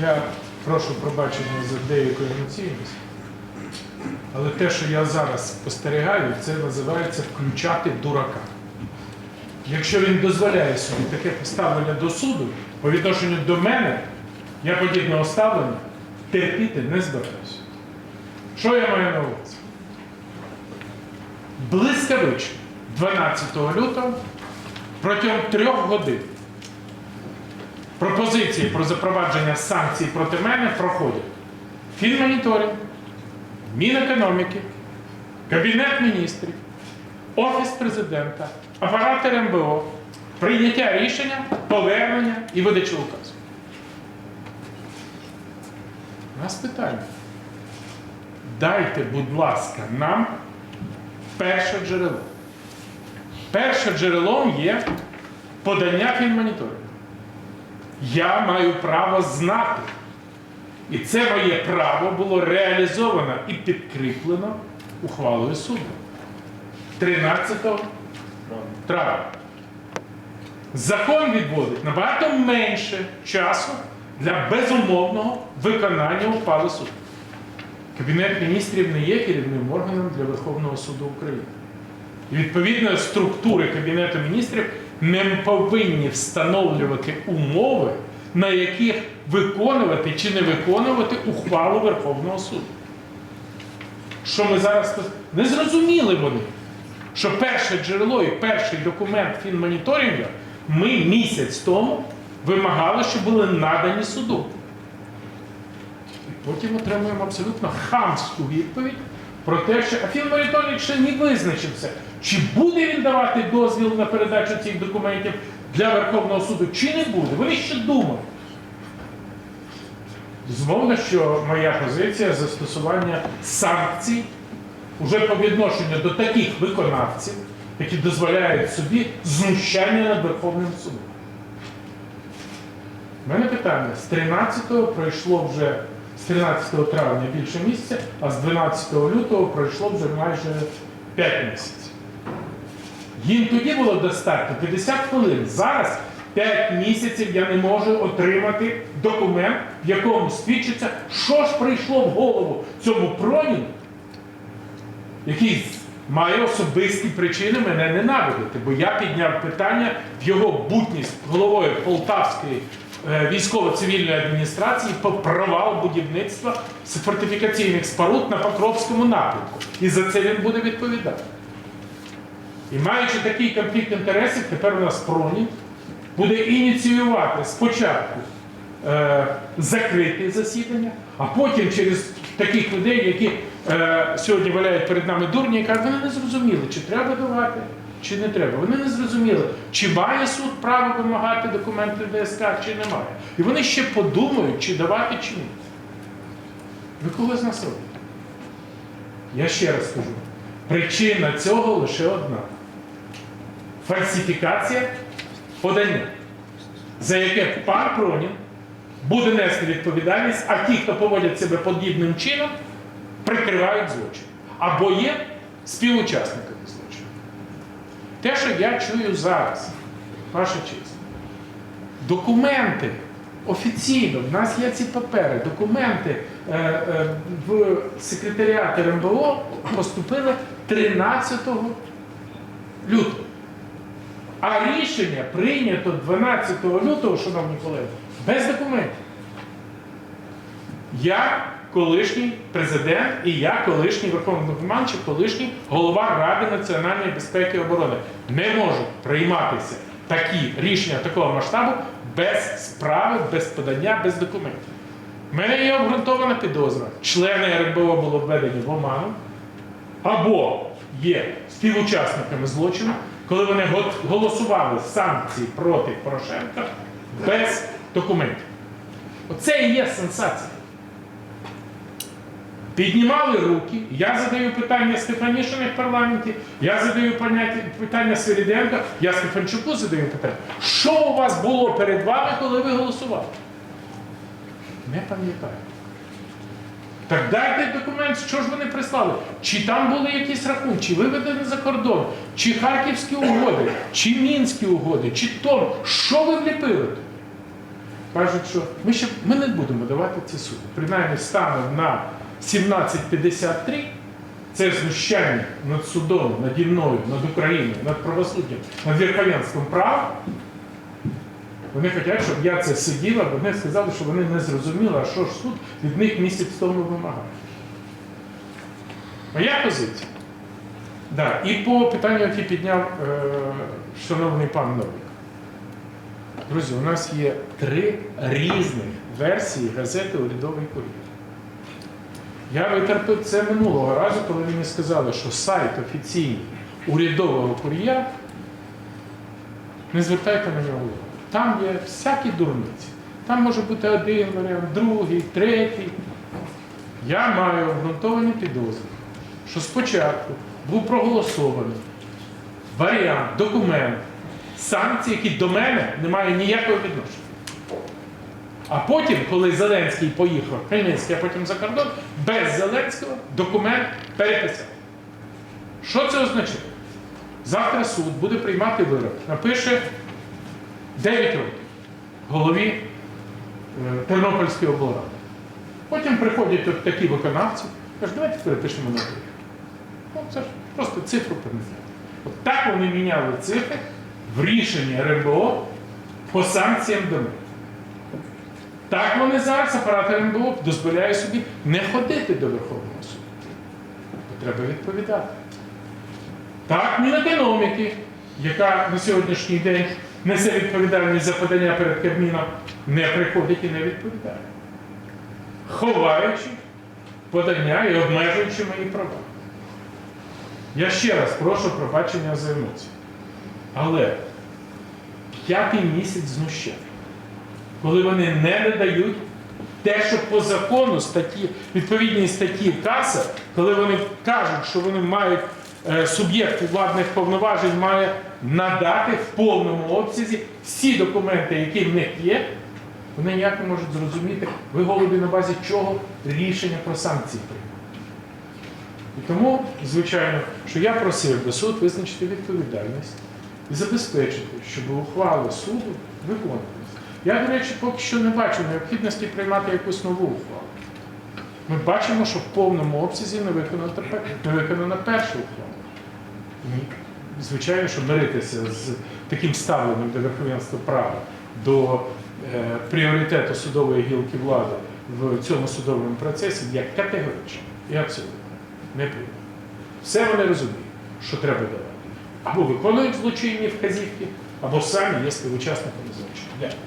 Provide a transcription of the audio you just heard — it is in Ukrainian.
Я прошу пробачення за деяку емоційність. Але те, що я зараз спостерігаю, це називається включати дурака. Якщо він дозволяє собі таке поставлення до суду по відношенню до мене, я подібного ставлення терпіти не збираюся. Що я маю на увазі? Блискавично 12 лютого протягом трьох годин пропозиції про запровадження санкцій проти мене проходять фінмоніторинг, Мінекономіки, Кабінет міністрів, Офіс президента, апарат РМБО, прийняття рішення, повернення і видача указу. У нас питання. Дайте, будь ласка, нам перше джерело. Першим джерелом є подання фінмоніторингу. Я маю право знати. І це моє право було реалізовано і підкріплено ухвалою суду 13 травня. Закон відводить набагато менше часу для безумовного виконання ухвали суду. Кабінет міністрів не є керівним органом для Верховного суду України. І відповідно структури Кабінету міністрів не повинні встановлювати умови, на яких виконувати чи не виконувати ухвалу Верховного суду. Що ми зараз не зрозуміли вони, що перше джерело і перший документ фінмоніторингу ми місяць тому вимагали, щоб були надані суду. І потім отримуємо абсолютно хамську відповідь про те, що а фінмоніторинг ще не визначився, чи буде він давати дозвіл на передачу цих документів для Верховного суду, чи не буде. Вони ще думають. Безумовно, що моя позиція застосування санкцій уже по відношенню до таких виконавців, які дозволяють собі знущання над Верховним судом. У мене питання: з 13-го пройшло вже з 13 травня більше місяця, а з 12 лютого пройшло вже майже 5 місяців. Їм тоді було достатньо 50 хвилин. Зараз 5 місяців я не можу отримати документ, в якому свідчиться, що ж прийшло в голову цьому проніну, який має особисті причини мене ненавидити, бо я підняв питання в його бутність головою Полтавської військово-цивільної адміністрації по провал будівництва фортифікаційних споруд на Покровському напрямку. І за це він буде відповідати. І маючи такий конфлікт інтересів, тепер у нас Пронін буде ініціювати спочатку е, закрити засідання, а потім через таких людей, які е, сьогодні валяють перед нами дурні, і кажуть, вони не зрозуміли, чи треба давати, чи не треба. Вони не зрозуміли, чи має суд право вимагати документи ДСК, чи немає. І вони ще подумають, чи давати, чи ні. Ви кого з нас робите? Я ще раз кажу, причина цього лише одна. Фальсифікація подання, за яке пан Пронін буде нести відповідальність, а ті, хто поводять себе подібним чином, прикривають злочин. Або є співучасниками злочину. Те, що я чую зараз, ваша честь, документи офіційно, в нас є ці папери, документи е, е, в секретаріат РМБО поступили 13 лютого. А рішення прийнято 12 лютого, шановні колеги, без документів. Я колишній президент і я колишній верховний чи колишній голова Ради національної безпеки і оборони. Не можуть прийматися такі рішення такого масштабу без справи, без подання, без документів. У мене є обґрунтована підозра. Члени РНБО були введені в оману або є співучасниками злочину, коли вони голосували санкції проти Порошенка без документів. Оце і є сенсація. Піднімали руки, я задаю питання Стефанішини в парламенті, я задаю питання Свиріденка, я Стефанчуку задаю питання. Що у вас було перед вами, коли ви голосували? Не пам'ятаю. Так дайте документ, що ж вони прислали? Чи там були якісь рахунки, чи виведені за кордон, чи харківські угоди, чи мінські угоди, чи то, що ви вліпили кажуть, що ми ще ми не будемо давати ці суди. Принаймні станом на 1753 це знущання над судом, наді мною, над Україною, над правосуддям, над верховенством права. Вони хочуть, щоб я це сиділа, бо вони сказали, що вони не зрозуміли, а що ж суд від них місяць тому вимагає. Моя позиція. Да. І по питанню, яке підняв е, шановний пан Новик. Друзі, у нас є три різних версії газети Урядовий кур'єр. Я витерпів це минулого разу, коли мені сказали, що сайт офіційний урядового кур'єра, не звертайте на нього увагу. Там є всякі дурниці. Там може бути один варіант, другий, третій. Я маю обґрунтовані підозри, що спочатку був проголосований варіант, документ, санкції, які до мене не мають ніякого відношення. А потім, коли Зеленський поїхав Хмельницький, а потім за кордон, без Зеленського документ переписав. Що це означає? Завтра суд буде приймати вирок, напише 9 років голові е, Тернопільської облради. Потім приходять такі виконавці, кажуть, давайте перепишемо на 3. Ну, це ж просто цифру перенесли. От так вони міняли цифри в рішенні РНБО по санкціям до них. Так вони зараз, апарат РНБО, дозволяє собі не ходити до Верховного суду. Бо треба відповідати. Так, Мінекономіки, яка на сьогоднішній день несе відповідальність за подання перед Кабміном, не приходить і не відповідає. Ховаючи подання і обмежуючи мої права. Я ще раз прошу пробачення за емоції. Але п'ятий місяць знущання, коли вони не надають те, що по закону статті, відповідній статті КАСа, коли вони кажуть, що вони мають е, суб'єкт владних повноважень має надати в повному обсязі всі документи, які в них є, вони ніяк не можуть зрозуміти, ви голубі на базі чого рішення про санкції приймають. І тому, звичайно, що я просив би суд визначити відповідальність і забезпечити, щоб ухвали суду виконувалися. Я, до речі, поки що не бачу необхідності приймати якусь нову ухвалу. Ми бачимо, що в повному обсязі не виконана, не виконана перша ухвала. Звичайно, що миритися з таким ставленням до верховенства права, до е, пріоритету судової гілки влади в цьому судовому процесі я категорично і абсолютно не прийму. Все вони розуміють, що треба давати. Або виконують злочинні вказівки, або самі є співучасниками злочину. Дякую.